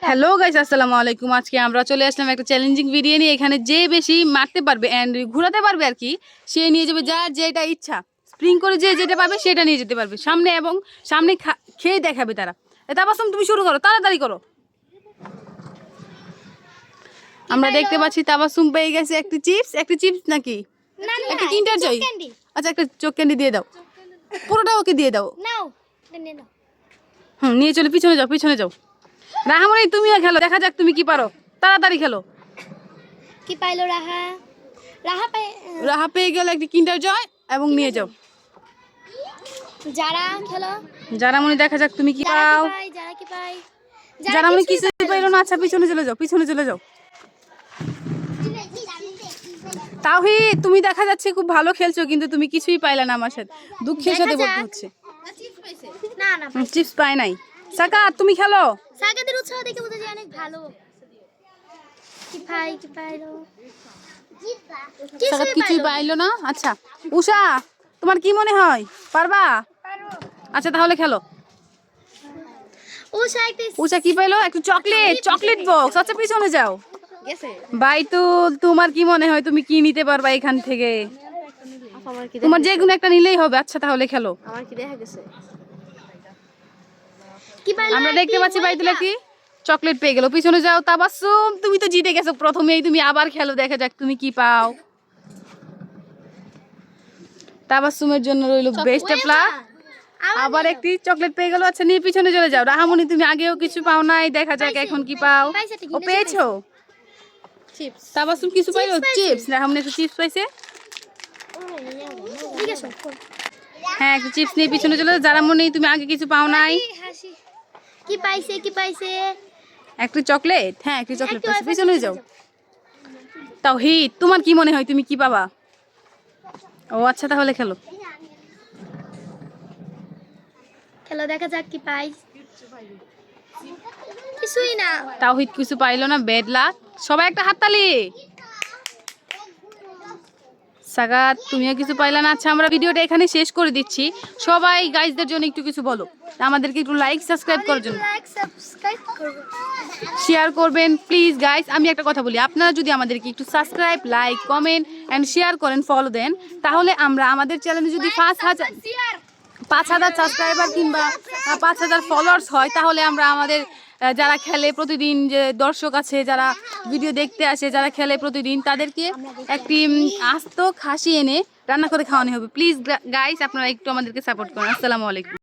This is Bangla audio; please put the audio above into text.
হ্যালো গাইস আসসালামু আলাইকুম। আজকে আমরা চলে আসলাম একটা চ্যালেঞ্জিং ভিডিও নিয়ে। এখানে যে বেশি মারতে পারবে অ্যান্ড ঘোরাতে পারবে আর কি সে নিয়ে যাবে যার যেটা ইচ্ছা। স্প্রিং করে যে যেটা পাবে সেটা নিয়ে যেতে পারবে। সামনে এবং সামনে খেয়ে দেখাবে তারা। এ তাবাসম তুমি শুরু করো তাড়াতাড়ি করো। আমরা দেখতে পাচ্ছি তাবাসুম পেয়ে গেছে একটি চিপস একটি চিপস নাকি? না না একটা কিন্টার জয় আচ্ছা একটা চোখ ক্যান্ডি দিয়ে দাও। পুরোটা ওকে দিয়ে দাও। নাও নে নাও। হুম নিয়ে চলে পিছনে যাও পিছনে যাও। রাহামনি তুমিও খেলো দেখা যাক তুমি কি পারো। তাড়াতাড়ি খেলো। কি পাইলো রাহা? রাহা পাই রাহা পেয়ে গেল একটি কিন্ডার জয় এবং নিয়ে যাও। যারা খেলো। যারা মনে দেখা যাক তুমি কি পাও। যারা কি পাই যারা মনে কিছু পাইলো না। আচ্ছা পিছনে চলে যাও পিছনে চলে যাও। তাওহি তুমি দেখা যাচ্ছে খুব ভালো খেলছো কিন্তু তুমি কিছুই পাইলে না আমার সাথে। দুঃখের সাথে বলতে হচ্ছে। না না চিপস পাই নাই। সাকা তুমি খেলো? সাগাদের উৎসাহ দেখে বোঝা যায় অনেক ভালো। কি পাই কি পাইলো সাকাত কিছুই পাইলো না? আচ্ছা। উষা তোমার কি মনে হয়? পারবা? আচ্ছা তাহলে খেলো। উষা কি পাইলো? একটু চকলেট চকলেট বক্স। আচ্ছা পিছনে যাও। বাইতুল তোমার কি মনে হয়? তুমি কি নিতে পারবা এখান থেকে? তোমার যে কোনো একটা নিলেই হবে। আচ্ছা তাহলে খেলো। আমার কি দেখা গেছে? আমরা দেখতে পাচ্ছি বাইতুল কি? চকলেট পেয়ে গেল। পিছনে যাও তাবাসুম তুমি তো জিতে গেছো প্রথমেই তুমি আবার খেলো। দেখা যাক তুমি কি পাও। তাবাসুমের জন্য রইল বেস্ট লাক আবার একটি চকলেট পেয়ে গেল। আচ্ছা নিয়ে পিছনে চলে যাও। রাহামণি তুমি আগেও কিছু পাও নাই। দেখা যাক এখন কি পাও। ও পেয়েছ? চিপস তাবাসুম কিছু পাইলো? চিপস রাহামণি একটু চিপস পাইছে? হ্যাঁ একটু চিপস নিয়ে পিছনে চলে যাও। যারা মনে তুমি আগে কিছু পাও নাই। কি পাইছে কি পাইছে? একটু চকলেট? হ্যাঁ একটু চকলেট পাইছে। পিছনে যাও। তাও হিট তোমার কি মনে হয় তুমি কি পাবা? ও আচ্ছা তাহলে খেলো। খেলো দেখা যাক কি পাই। কিছুই না। তাও হিট কিছু পাইলো না। বেড লাক সবাই একটা হাততালি। সাগাত তুমিও কিছু পাইলে না। আচ্ছা আমরা ভিডিওটা এখানে শেষ করে দিচ্ছি। সবাই গাইজদের জন্য একটু কিছু বলো। আমাদেরকে একটু লাইক সাবস্ক্রাইব করার জন্য। শেয়ার করবেন। প্লিজ গাইস আমি একটা কথা বলি। আপনারা যদি আমাদেরকে একটু subscribe like comment and share করেন ফলো দেন তাহলে আমরা আমাদের চ্যানেলে যদি পাঁচ হাজার পাঁচ হাজার সাবস্ক্রাইবার কিংবা পাঁচ হাজার ফলোয়ার্স হয় তাহলে আমরা আমাদের যারা খেলে প্রতিদিন যে দর্শক আছে, যারা ভিডিও দেখতে আসে, যারা খেলে প্রতিদিন, তাদেরকে একটি আস্ত খাসি এনে রান্না করে খাওয়ানো হবে। প্লিজ গাইস আপনারা একটু আমাদেরকে সাপোর্ট করুন। আসসালামু আলাইকুম।